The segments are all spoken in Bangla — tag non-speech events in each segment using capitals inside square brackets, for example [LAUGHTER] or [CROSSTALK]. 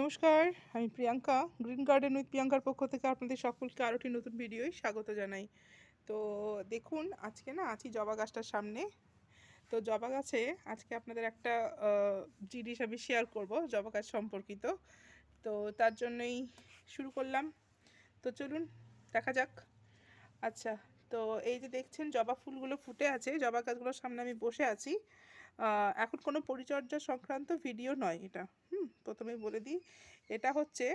নমস্কার, আমি প্রিয়াঙ্কা গ্রিন গার্ডেন উইথ প্রিয়াঙ্কার পক্ষ থেকে আপনাদের সকলকে আরও একটি নতুন ভিডিওয় স্বাগত জানাই। তো দেখুন, আজকে না আছি জবা গাছটার সামনে। তো জবা গাছে আজকে আপনাদের একটা জিনিস আমি শেয়ার করব জবা গাছ সম্পর্কিত। তো তার জন্যই শুরু করলাম। তো চলুন, দেখা যাক। আচ্ছা তো এই যে দেখছেন জবা ফুলগুলো ফুটে আছে, জবা গাছগুলোর সামনে আমি বসে আছি। এখন কোনো পরিচর্যা সংক্রান্ত ভিডিও নয় এটা। হুম, প্রথমেই বলে দিই, এটা হচ্ছে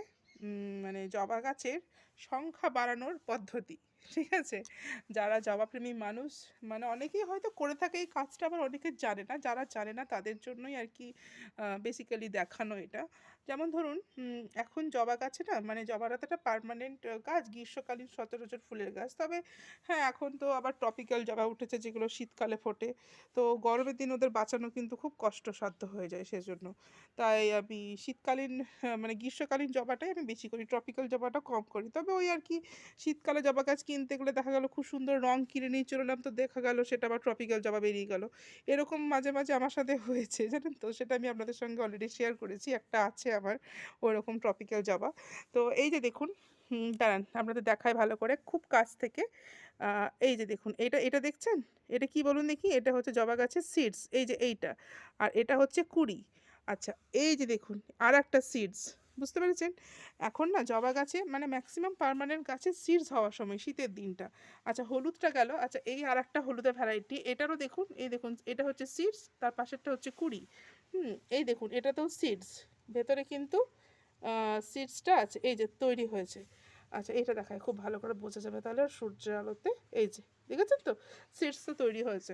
মানে জবা গাছের সংখ্যা বাড়ানোর পদ্ধতি, ঠিক আছে? যারা জবাপ্রেমী মানুষ মানে অনেকেই হয়তো করে থাকে এই কাজটা, আবার অনেকে জানে না। যারা জানে না তাদের জন্যই আর কি বেসিক্যালি দেখানো এটা। যেমন ধরুন এখন জবা গাছে না মানে জবা একটা পার্মানেন্ট গাছ গ্রীষ্মকালীন সচরাচর ফুলের গাছ। তবে হ্যাঁ এখন তো আবার টপিক্যাল জবা উঠেছে যেগুলো শীতকালে ফোটে। তো গরমের দিন ওদের বাঁচানো কিন্তু খুব কষ্টসাধ্য হয়ে যায় সেজন্য। তাই আমি শীতকালীন হ্যাঁ, মানে গ্রীষ্মকালীন জবাটাই আমি বেশি করি। ট্রপিক্যাল জবাটা কম করি। তবে ওই আর কি শীতকালে জবা গাছ কিনতে গেলে দেখা গেল খুব সুন্দর রং কিনে নিয়ে চলে এলাম তো দেখা গেল সেটা আবার ট্রপিক্যাল জবা বেরিয়ে গেল। এরকম মাঝে মাঝে আমার সাথে হয়েছে জানেন তো? সেটা আমি আপনাদের সঙ্গে অলরেডি শেয়ার করেছি। একটা আছে আমার ওরকম ট্রপিক্যাল জবা তো এই যে দেখুন দাঁড়ান, আপনাদের দেখায় ভালো করে খুব কাছ থেকে এই যে দেখুন, এটা এটা দেখছেন? এটা কি বলুন দেখি? এটা হচ্ছে জবা গাছের সিডস এই যে এইটা। আর এটা হচ্ছে কুড়ি। আচ্ছা এই যে দেখুন আর একটা সিডস বুঝতে পেরেছেন? এখন না জবা গাছে মানে ম্যাক্সিমাম পারমানেন্ট গাছে সিডস হওয়ার সময়, শীতের দিনটা। আচ্ছা হলুদটা গেল আচ্ছা এই আর একটা হলুদের ভ্যারাইটি এটারও দেখুন, এই দেখুন, এটা হচ্ছে সিডস তার পাশেরটা হচ্ছে কুড়ি। হুম, এই দেখুন, এটাতেও সিডস ভেতরে কিন্তু সিডসটা আছে, এই যে তৈরি হয়েছে। আচ্ছা এটা দেখায় খুব ভালো করে বোঝা যাবে তাহলে সূর্যের আলোতে। এই যে, দেখেছেন তো? সিডস তো তৈরি হয়েছে।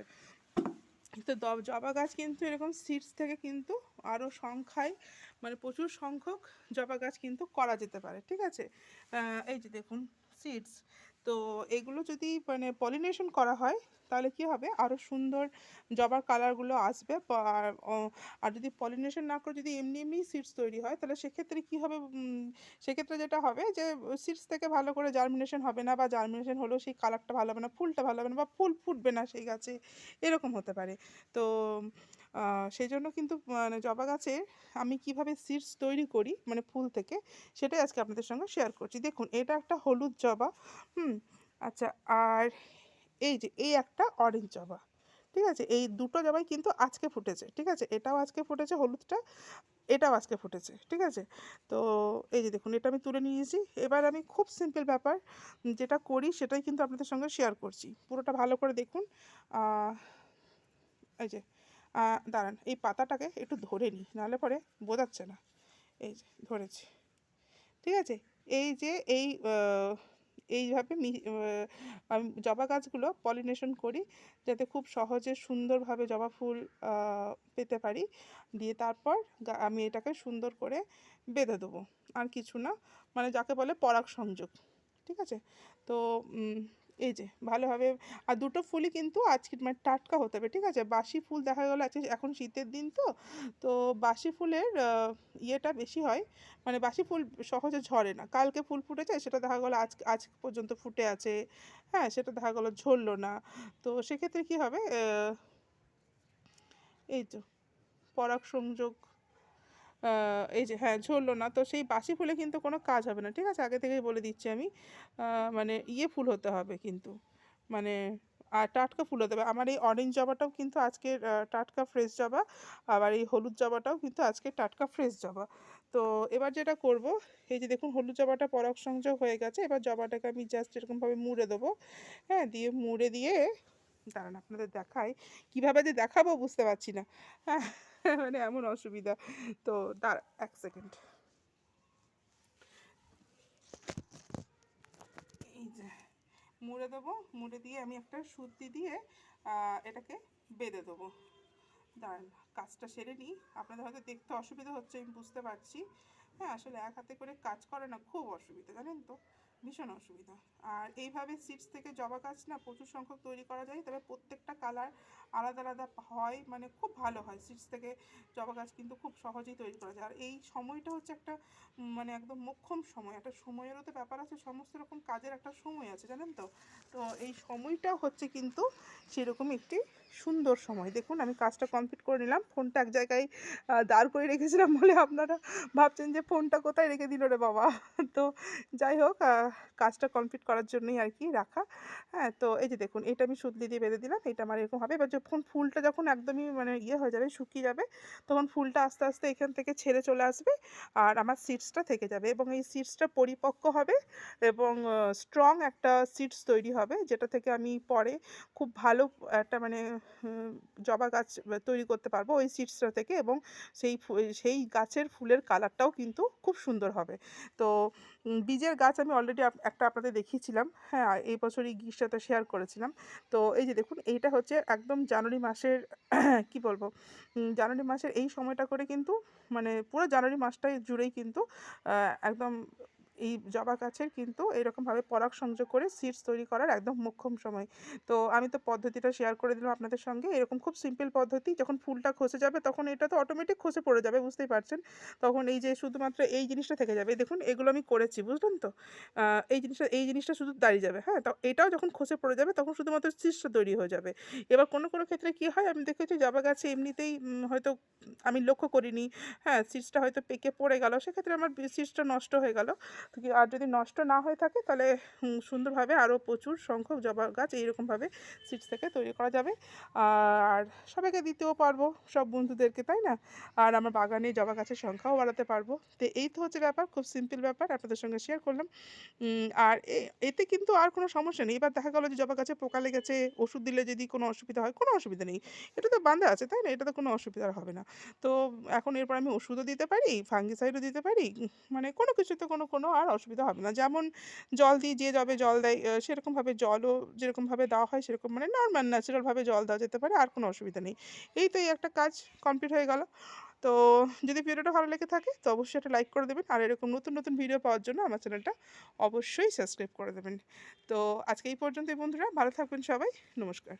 তো জবা গাছ কিন্তু এরকম সিডস থেকে কিন্তু আরও সংখ্যায় মানে প্রচুর সংখ্যক জবা গাছ কিন্তু করা যেতে পারে, ঠিক আছে? এই যে দেখুন সিডস তো এগুলো যদি মানে পলিনেশন করা হয়, তাহলে কি হবে? আরও সুন্দর জবার কালারগুলো আসবে। আর যদি পলিনেশন না করে যদি এমনি এমনি সিডস তৈরি হয়, তাহলে সেক্ষেত্রে কি হবে? সেক্ষেত্রে যেটা হবে যে সিডস থেকে ভালো করে জার্মিনেশন হবে না, বা জার্মিনেশন হলেও সেই কালারটা ভালো হবে না, ফুলটা ভালো হবে না, বা ফুল ফুটবে না সেই গাছে, এরকম হতে পারে। তো সেই জন্য কিন্তু মানে জবা গাছে আমি কীভাবে সিডস তৈরি করি মানে ফুল থেকে, সেটাই আজকে আপনাদের সঙ্গে শেয়ার করছি। দেখুন, এটা একটা হলুদ জবা হুম? আচ্ছা আর এই যে, এই একটা অরেঞ্জ জবা ঠিক আছে? এই দুটো জবাই কিন্তু আজকে ফুটেছে, ঠিক আছে? এটাও আজকে ফুটেছে, হলুদটা, এটাও আজকে ফুটেছে, ঠিক আছে? তো এই যে দেখুন, এটা আমি তুলে নিয়েছি। এবার আমি খুব সিম্পল ব্যাপার, যেটা করি সেটাই কিন্তু আপনাদের সঙ্গে শেয়ার করছি। পুরোটা ভালো করে দেখুন। এই যে দাঁড়ান, এই পাতাটাকে একটু ধরে নিই, নাহলে পরে বোঝাচ্ছে না। এই যে, ধরেছি, ঠিক আছে? এই যে, এই এইভাবে আমি জবা গাছগুলো পলিনেশন করি যাতে খুব সহজে সুন্দরভাবে জবা ফুল পেতে পারি। দিয়ে তারপর আমি এটাকে সুন্দর করে বেঁধে দেবো। আর কিছু না মানে যাকে বলে পরাগ সংযোগ, ঠিক আছে? তো এই যে, ভালোভাবে, আর দুটো ফুলই কিন্তু আজকে মানে টাটকা হতে হবে, ঠিক আছে? বাসি ফুল দেখা গেলো আছে, এখন শীতের দিন তো তো বাসি ফুলের ইয়েটা বেশি হয় মানে বাসি ফুল সহজে ঝরে না। কালকে ফুল ফুটেছে, সেটা দেখা গেলো আজ আজ পর্যন্ত ফুটে আছে হ্যাঁ সেটা দেখা গেলো ঝরলো না। তো সেক্ষেত্রে কী হবে এই তো, পরাগ সংযোগ এই যে হ্যাঁ ঝরলো না। তো সেই বাসি ফুলে কিন্তু কোনো কাজ হবে না, ঠিক আছে? আগে থেকেই বলে দিচ্ছি আমি। মানে ইয়ে ফুল হতে হবে কিন্তু। মানে আর টাটকা ফুল হতে হবে। আমার এই অরেঞ্জ জবাটাও কিন্তু আজকে টাটকা ফ্রেশ জবা। আবার এই হলুদ জবাটাও কিন্তু আজকে টাটকা ফ্রেশ জবা। তো এবার যেটা করব, এই যে দেখুন, হলুদ জবাটা পরাগ সংযোগ হয়ে গেছে। এবার জবাটাকে আমি জাস্ট এরকমভাবে মুড়ে দেবো। হ্যাঁ দিয়ে মুড়ে দিয়ে, দাঁড়ান আপনাদের দেখাই। কীভাবে যে দেখাবো বুঝতে পারছি না। হ্যাঁ [LAUGHS] মানে এমন অসুবিধা। তো দাঁড়া, এক সেকেন্ড। এই যে, মুড়ে দেবো, মুড়ে দিয়ে আমি একটা সুতি দিয়ে এটাকে বেঁধে দেবো। দাঁড়ান, কাজটা সেরে নিই। আপনাদের হয়তো দেখতে অসুবিধা হচ্ছে, আমি বুঝতে পারছি। হ্যাঁ আসলে এক হাতে করে কাজ করে না, খুব অসুবিধা, জানেন তো? ভীষণ অসুবিধা। আর এইভাবে সিডস থেকে জবা গাছ না প্রচুর সংখ্যক তৈরি করা যায়, তবে প্রত্যেকটা কালার আলাদা আলাদা হয় মানে খুব ভালো হয়। সিডস থেকে জবা গাছ কিন্তু খুব সহজেই তৈরি করা যায়। আর এই সময়টা হচ্ছে একটা মানে একদম মোক্ষম সময়। একটা সময়েরও তো ব্যাপার আছে, সমস্ত রকম কাজের একটা সময় আছে, জানেন তো? তো এই সময়টা হচ্ছে কিন্তু সেরকম একটি সুন্দর সময়। দেখুন, আমি কাজটা কমপ্লিট করে নিলাম। ফোনটা এক জায়গায় দাঁড় করে রেখেছিলাম বলে আপনারা ভাবছেন যে ফোনটা কোথায় রেখে দিল রে বাবা? তো যাই হোক কাজটা কমপ্লিট করার জন্যই আর কি রাখা। হ্যাঁ তো এই যে দেখুন, এটা আমি সুতলি দিয়ে বেঁধে দিলাম, এটা আমার এরকম হবে। এবার যখন ফুলটা যখন একদমই মানে ইয়ে হয়ে যাবে, শুকিয়ে যাবে, তখন ফুলটা আস্তে আস্তে এখান থেকে ছেড়ে চলে আসবে আর আমার সিডসটা থেকে যাবে এবং এই সিডসটা পরিপক্ক হবে এবং স্ট্রং একটা সিডস তৈরি হবে, যেটা থেকে আমি পরে খুব ভালো একটা মানে জবা গাছ তৈরি করতে পারব ওই সিডসটা থেকে এবং সেই সেই গাছের ফুলের কালারটাও কিন্তু খুব সুন্দর হবে। তো বীজের গাছ আমি অলরেডি একটা আপনাদের দেখিয়েছিলাম হ্যাঁ এই বছরই গ্রীষ্মতে শেয়ার করেছিলাম। তো এই যে দেখুন, এইটা হচ্ছে একদম জানুয়ারি মাসের [CLEARS THROAT] কি বলব? জানুয়ারি মাসের এই সময়টা করে কিন্তু মানে পুরো জানুয়ারি মাসটাই জুড়েই কিন্তু একদম এই জবা গাছের কিন্তু এরকমভাবে পরাগ সংযোগ করে সিডস তৈরি করার একদম মোক্ষম সময়। তো আমি তো পদ্ধতিটা শেয়ার করে দিলাম আপনাদের সঙ্গে। এরকম খুব সিম্পল পদ্ধতি, যখন ফুলটা খসে যাবে তখন এটা তো অটোমেটিক খসে পড়ে যাবে, বুঝতেই পারছেন? তখন এই যে শুধুমাত্র এই জিনিসটা থেকে যাবে। দেখুন, এগুলো আমি করেছি, বুঝলেন তো? এই জিনিসটা এই জিনিসটা শুধু দাঁড়িয়ে যাবে হ্যাঁ? তো এটাও যখন খসে পড়ে যাবে তখন শুধুমাত্র সিডসটা তৈরি হয়ে যাবে। এবার কোনো কোনো ক্ষেত্রে কী হয়? আমি দেখেছি জবা গাছে এমনিতেই হয়তো আমি লক্ষ্য করিনি হ্যাঁ? সিডসটা হয়তো পেকে পড়ে গেল, সেক্ষেত্রে আমার সিডসটা নষ্ট হয়ে গেল। আর যদি নষ্ট না হয়ে থাকে, তাহলে সুন্দরভাবে আরও প্রচুর সংখ্যক জবা গাছ এইরকমভাবে সিডস থেকে তৈরি করা যাবে। আর সবাইকে দিতেও পারব, সব বন্ধুদেরকে, তাই না? আর আমার বাগানে জবা গাছের সংখ্যাও বাড়াতে পারব। তো এই তো হচ্ছে ব্যাপার, খুব সিম্পল ব্যাপার, আপনাদের সঙ্গে শেয়ার করলাম। আর এতে কিন্তু আর কোনো সমস্যা নেই। এবার দেখা গেলো যে জবা গাছে পোকা লেগেছে, ওষুধ দিলে যদি কোনো অসুবিধা হয়, কোনো অসুবিধা নেই। এটা তো বাঁধা আছে, তাই না? এটা তো কোনো অসুবিধা হবে না। তো এখন এরপর আমি ওষুধও দিতে পারি, ফাঙ্গিসাইডও দিতে পারি মানে কোনো কিছুতে কোনো কোনো আর অসুবিধা হবে না। যেমন জল দিই যে যবে জল দেয় সেরকমভাবে জলও যেরকমভাবে দেওয়া হয় সেরকম মানে নর্মাল ন্যাচারালভাবে জল দেওয়া যেতে পারে, আর কোনো অসুবিধা নেই। এই তো এই একটা কাজ কমপ্লিট হয়ে গেল। তো যদি ভিডিওটা ভালো লেগে থাকে তো অবশ্যই একটা লাইক করে দেবেন, আর এরকম নতুন নতুন ভিডিও পাওয়ার জন্য আমার চ্যানেলটা অবশ্যই সাবস্ক্রাইব করে দেবেন। তো আজকে এই পর্যন্তই বন্ধুরা, ভালো থাকবেন সবাই, নমস্কার।